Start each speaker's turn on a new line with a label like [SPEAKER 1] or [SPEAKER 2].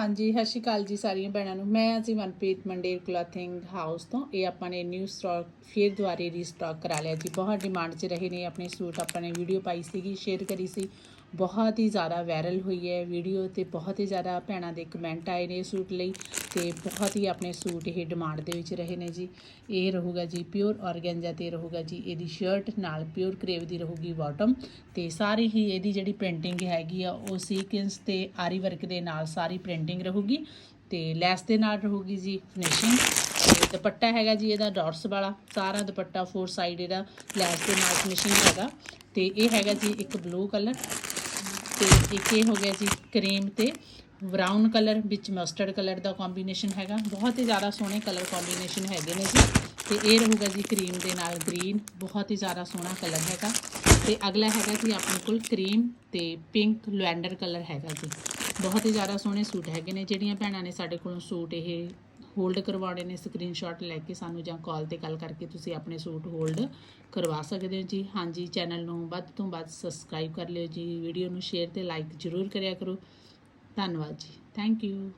[SPEAKER 1] ਹਾਂਜੀ, ਸਤਿ ਸ਼੍ਰੀ ਅਕਾਲ ਜੀ ਸਾਰੀਆਂ ਭੈਣਾਂ ਨੂੰ। ਮੈਂ ਅਸੀਂ ਮਨਪ੍ਰੀਤ ਮੰਡੇਰ ਕਲੋਥਿੰਗ ਹਾਊਸ ਤੋਂ। ਇਹ ਆਪਾਂ ਨੇ ਨਿਊ ਸਟਾਕ ਫੇਰ ਦੁਆਰੇ ਰੀਸਟਾਕ ਕਰਾ ਲਿਆ ਜੀ। ਬਹੁਤ ਡਿਮਾਂਡ 'ਚ ਰਹੇ ਨੇ ਆਪਣੇ ਸੂਟ। ਆਪਾਂ ਨੇ ਵੀਡੀਓ ਪਾਈ ਸੀਗੀ ਸ਼ੇਅਰ ਕਰੀ ਸੀ। ਬਹੁਤ ਹੀ ਜ਼ਿਆਦਾ ਵਾਇਰਲ ਹੋਈ ਹੈ ਵੀਡੀਓ ਤੇ ਬਹੁਤ ਹੀ ਜ਼ਿਆਦਾ ਭੈਣਾਂ ਦੇ ਕਮੈਂਟ ਆਏ ਨੇ ਸੂਟ ਲਈ ਤੇ ਬਹੁਤ ਹੀ ਆਪਣੇ ਸੂਟ ਇਹ ਡਿਮਾਂਡ ਦੇ ਵਿੱਚ ਰਹੇ ਨੇ ਜੀ। ਇਹ ਰਹੂਗਾ ਜੀ ਪਿਓਰ ਔਰਗੈਂਜਾ ਤੇ ਰਹੂਗਾ ਜੀ। ਇਹਦੀ ਸ਼ਰਟ ਨਾਲ ਪਿਓਰ ਕਰੇਵ ਦੀ ਰਹੂਗੀ ਬਾਟਮ ਤੇ ਸਾਰੀ ਹੀ ਇਹਦੀ ਜਿਹੜੀ ਪ੍ਰਿੰਟਿੰਗ ਹੈਗੀ ਆ, ਉਹ ਸੀਕੁਐਂਸ ਤੇ ਆਰੀ ਵਰਕ ਦੇ ਨਾਲ ਸਾਰੀ ਪ੍ਰਿੰਟ ਪ੍ਰਿੰਟਿੰਗ ਰਹੂਗੀ ਤੇ ਲੈਸ ਦੇ ਨਾਲ ਰਹੂਗੀ ਜੀ ਫਿਨਿਸ਼ਿੰਗ ਤੇ ਦੁਪੱਟਾ ਹੈਗਾ ਜੀ ਇਹਦਾ ਡਾਟਸ ਵਾਲਾ, ਸਾਰਾ ਦੁਪੱਟਾ ਫੋਰ ਸਾਈਡ ਇਹਦਾ ਲੈਸ ਦੇ ਨਾਲ ਫਿਨਿਸ਼ਿੰਗ ਹੈਗਾ ਤੇ ਇਹ ਹੈਗਾ ਜੀ ਇੱਕ ਬਲੂ ਕਲਰ ਤੇ ਇੱਕ ਇਹ ਹੋ ਗਿਆ ਜੀ ਕਰੀਮ ਤੇ ਬਰਾਊਨ ਕਲਰ ਵਿੱਚ ਮਸਟਰਡ ਕਲਰ ਦਾ ਕੰਬੀਨੇਸ਼ਨ ਹੈਗਾ, ਬਹੁਤ ਹੀ ਜ਼ਿਆਦਾ ਸੋਹਣੇ ਕਲਰ ਕੰਬੀਨੇਸ਼ਨ ਹੈਗੇ ਨੇ ਜੀ ਤੇ ਇਹ ਰਹੂਗਾ ਜੀ ਕਰੀਮ ਦੇ ਨਾਲ ਗ੍ਰੀਨ ਬਹੁਤ ਹੀ ਜ਼ਿਆਦਾ ਸੋਹਣਾ ਕਲਰ ਹੈਗਾ ਤੇ ਅਗਲਾ ਹੈਗਾ ਜੀ ਆਪਣੇ ਕੋਲ ਕਰੀਮ ਤੇ ਪਿੰਕ ਲਵੈਂਡਰ ਕਲਰ ਹੈਗਾ ਜੀ। ਬਹੁਤ ਹੀ ਜ਼ਿਆਦਾ ਸੋਹਣੇ ਸੂਟ ਹੈਗੇ ਨੇ, ਜਿਹੜੀਆਂ ਭੈਣਾਂ ਨੇ ਸਾਡੇ ਕੋਲੋਂ ਸੂਟ ਇਹ ਹੋਲਡ ਕਰਵਾਉਣੇ ਨੇ ਸਕਰੀਨਸ਼ਾਟ ਲੈ ਕੇ ਸਾਨੂੰ ਜਾਂ ਕਾਲ ਤੇ ਗੱਲ ਕਰਕੇ ਤੁਸੀਂ ਆਪਣੇ ਸੂਟ ਹੋਲਡ ਕਰਵਾ ਸਕਦੇ ਹੋ ਜੀ। ਹਾਂਜੀ ਚੈਨਲ ਨੂੰ ਵੱਧ ਤੋਂ ਵੱਧ ਸਬਸਕ੍ਰਾਈਬ ਕਰ ਲਿਓ ਜੀ ਵੀਡੀਓ ਨੂੰ ਸ਼ੇਅਰ ਤੇ ਲਾਈਕ ਜ਼ਰੂਰ ਕਰਿਆ ਕਰੋ। ਧੰਨਵਾਦ ਜੀ। Thank you